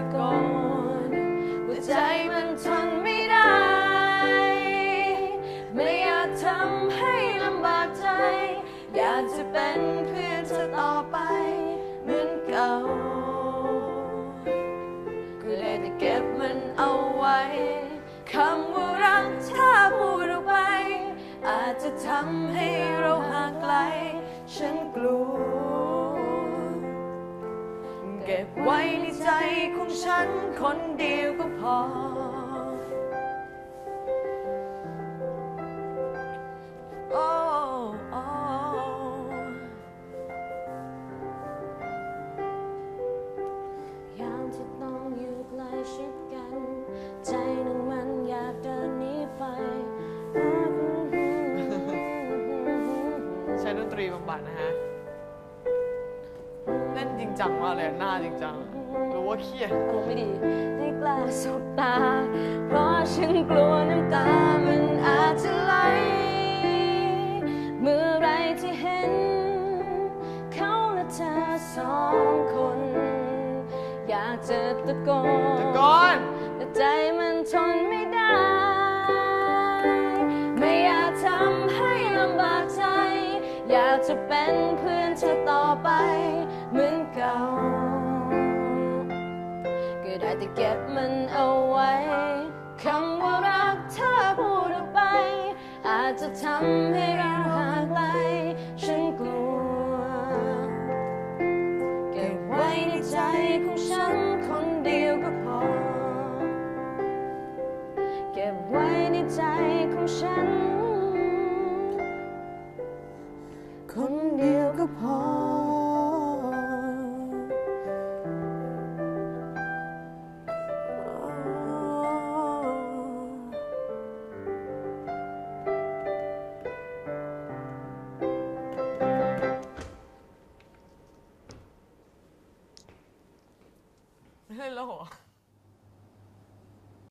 ะโกนว่าใจมันทนไม่ได้ ไม่อยากทำให้ลำบากใจ อยากจะเป็นเพื่อนเธอต่อไปเหมือนเก่าก็ได้แต่เก็บมันเอาไว้คำว่ารักถ้าพูดออกไปอาจจะทำให้เราห่างไกล ฉันกลัว เก็บไว้ในใจของฉันคนเดียวก็พอ โอ้โอ้ยามที่ต้องอยู่ใกล้ชิดกัน ใจหนึ่งมันอยากเดินหนีไป ใช้ดนตรีบำบัดนะฮะ จริงจังมากเลยหน้าจริงจังหรือว่าเครียดอารมณ์ไม่ดีไม่กล้าสบตา เพราะฉันกลัวน้ำตามันอาจจะไหล เมื่อไรที่เห็น เขาและเธอสองคน อยากจะตะโกนตะก้อนแต่ใจมันทนไม่ได้ไม่ อยากจะเป็นเพื่อนเธอต่อไปเหมือนเก่า ก็ได้แต่เก็บมันเอาไว้คำว่ารักถ้าพูดออกไป อาจจะทำให้เราห่างไกลฉันกลัว เก็บไว้ในใจของฉันคนเดียวก็พอ เก็บไว้ในใจของฉัน เ